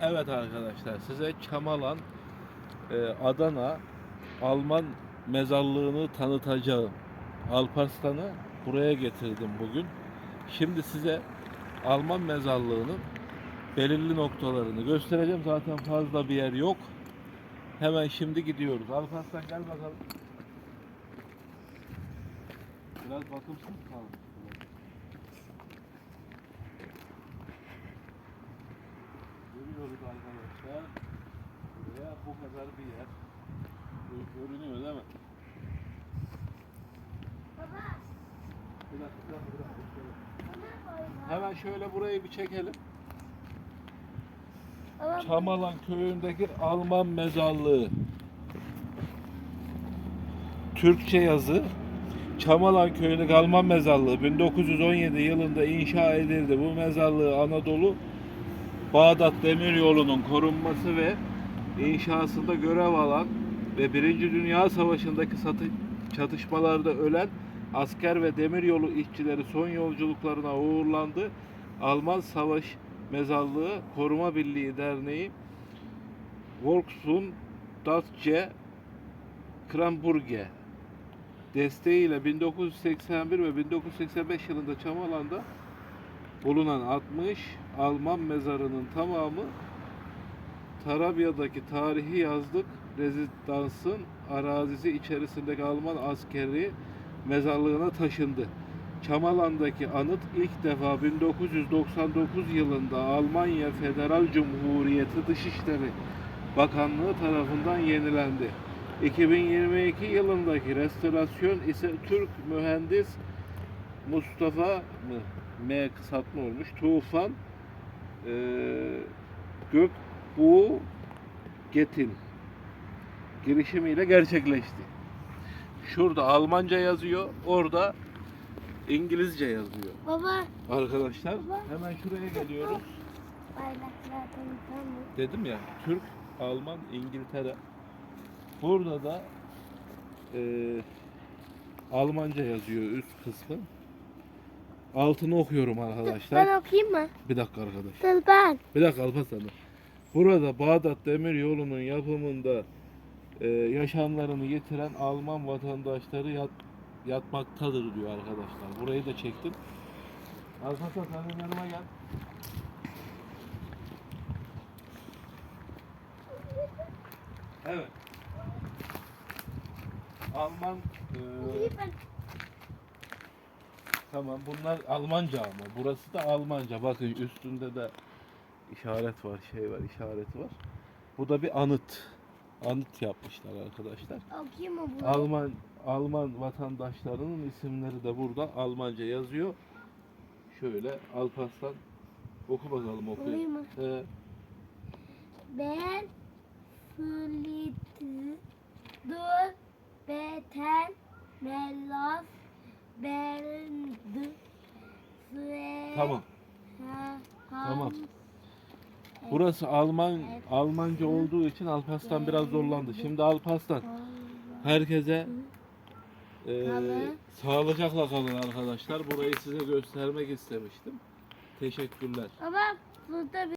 Evet arkadaşlar size Çamalan e, Adana Alman mezarlığını tanıtacağım. Alparslan'ı buraya getirdim bugün. Şimdi size Alman mezarlığının belirli noktalarını göstereceğim. Zaten fazla bir yer yok. Hemen şimdi gidiyoruz. Alparslan gel bakalım. Biraz bakımsız kalmış. Görüyoruz arkadaşlar. Buraya bu kadar bir yer. Gö- Görünüyor değil mi? Baba, Bir dakika, bir dakika, bir. Hemen şöyle burayı bir çekelim. Baba, Çamalan köyündeki Alman mezarlığı. Türkçe yazı. Çamalan köyündeki Alman mezarlığı 1917 yılında inşa edildi. Bu mezarlığı Anadolu Bağdat Demiryolu'nun korunması ve inşasında görev alan ve Birinci Dünya Savaşı'ndaki çatışmalarda ölen asker ve demiryolu işçileri son yolculuklarına uğurlandı. Alman Savaş Mezarlığı Koruma Birliği Derneği Volksum Datce Kramburge desteğiyle 1981 ve 1985 yılında Çamalan'da bulunan 60 Alman mezarının tamamı Tarabya'daki tarihi yazlık rezidansın arazisi içerisindeki Alman askeri mezarlığına taşındı. Çamalan'daki anıt ilk defa 1999 yılında Almanya Federal Cumhuriyeti Dışişleri Bakanlığı tarafından yenilendi. 2022 yılındaki restorasyon ise Türk mühendis Mustafa mı? M kısaltma olmuş. Tufan eee Gökbuğ Getin girişimiyle gerçekleşti. Şurada Almanca yazıyor, orada İngilizce yazıyor. Baba, Arkadaşlar hemen şuraya geliyoruz. Dedim ya Türk, Alman, İngiltere. Burada da eee, Almanca yazıyor üst kısmı. Altını okuyorum arkadaşlar. Ben okuyayım mı? Bir dakika arkadaş. Dur ben. Bir dakika Alparslan. Burada Bağdat Demir Yolu'nun yapımında e, yaşamlarını yitiren Alman vatandaşları yat, yatmaktadır diyor arkadaşlar. Burayı da çektim. Alparslan sen yanıma gel. Evet. Alman e. Tamam bunlar Almanca ama burası da Almanca. Bakın üstünde de işaret var, şey var, işareti var. Bu da bir anıt. Anıt yapmışlar arkadaşlar. Okuyayım mı bunu? Alman Alman vatandaşlarının isimleri de burada Almanca yazıyor. Şöyle Alparslan oku bakalım oku. Okuyayım mı? Ee, Ben Flitu Beten Melas Sve tamam. Tamam. Burası Alman Almanca olduğu için Alparslan biraz zorlandı. Şimdi Alparslan herkese e, sağlıcakla kalın arkadaşlar. Burayı size göstermek istemiştim. Teşekkürler. Baba burada bir